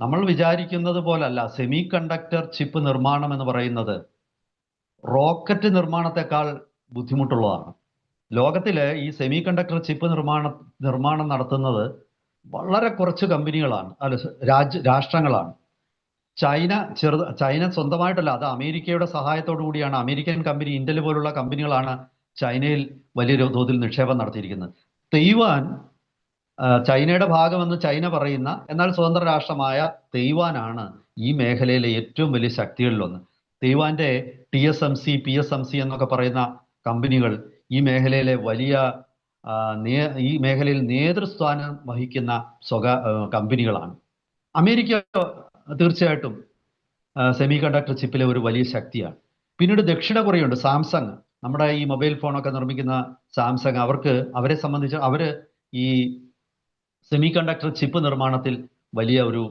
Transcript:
നമ്മൾ വിചാരിക്കുന്നത് പോലല്ല. സെമി കണ്ടക്ടർ ചിപ്പ് നിർമ്മാണം എന്ന് പറയുന്നത് റോക്കറ്റ് നിർമ്മാണത്തെക്കാൾ ബുദ്ധിമുട്ടുള്ളതാണ്. ലോകത്തിലെ ഈ സെമി കണ്ടക്ടർ ചിപ്പ് നിർമ്മാണ നിർമ്മാണം നടത്തുന്നത് വളരെ കുറച്ച് കമ്പനികളാണ്. അല്ല രാജ്യ രാഷ്ട്രങ്ങളാണ്. ചൈന ചെറുത് ചൈന സ്വന്തമായിട്ടല്ല അത് അമേരിക്കയുടെ സഹായത്തോടു കൂടിയാണ്. അമേരിക്കൻ കമ്പനി ഇന്റൽ പോലുള്ള കമ്പനികളാണ് ചൈനയിൽ വലിയ തോതിൽ നിക്ഷേപം നടത്തിയിരിക്കുന്നത്. തെയ്വാൻ ചൈനയുടെ ഭാഗമെന്ന് ചൈന പറയുന്ന എന്നാൽ സ്വതന്ത്ര രാഷ്ട്രമായ തെയ്വാനാണ് ഈ മേഖലയിലെ ഏറ്റവും വലിയ ശക്തികളിലൊന്ന്. തെയ്വാന്റെ T S M C P S M C എന്നൊക്കെ പറയുന്ന കമ്പനികൾ ഈ മേഖലയിലെ വലിയ ഈ മേഖലയിൽ നേതൃസ്ഥാനം വഹിക്കുന്ന സ്വകാ കമ്പനികളാണ്. അമേരിക്ക തീർച്ചയായിട്ടും സെമി കണ്ടക്ടർ ചിപ്പിലെ ഒരു വലിയ ശക്തിയാണ്. പിന്നീട് ദക്ഷിണ കൊറിയയുണ്ട് സാംസങ്. നമ്മുടെ ഈ മൊബൈൽ ഫോണൊക്കെ നിർമ്മിക്കുന്ന സാംസങ് അവർക്ക് അവരെ സംബന്ധിച്ച് അവർ ഈ സെമി കണ്ടക്ടർ ചിപ്പ് നിർമ്മാണത്തിൽ വലിയ ഒരു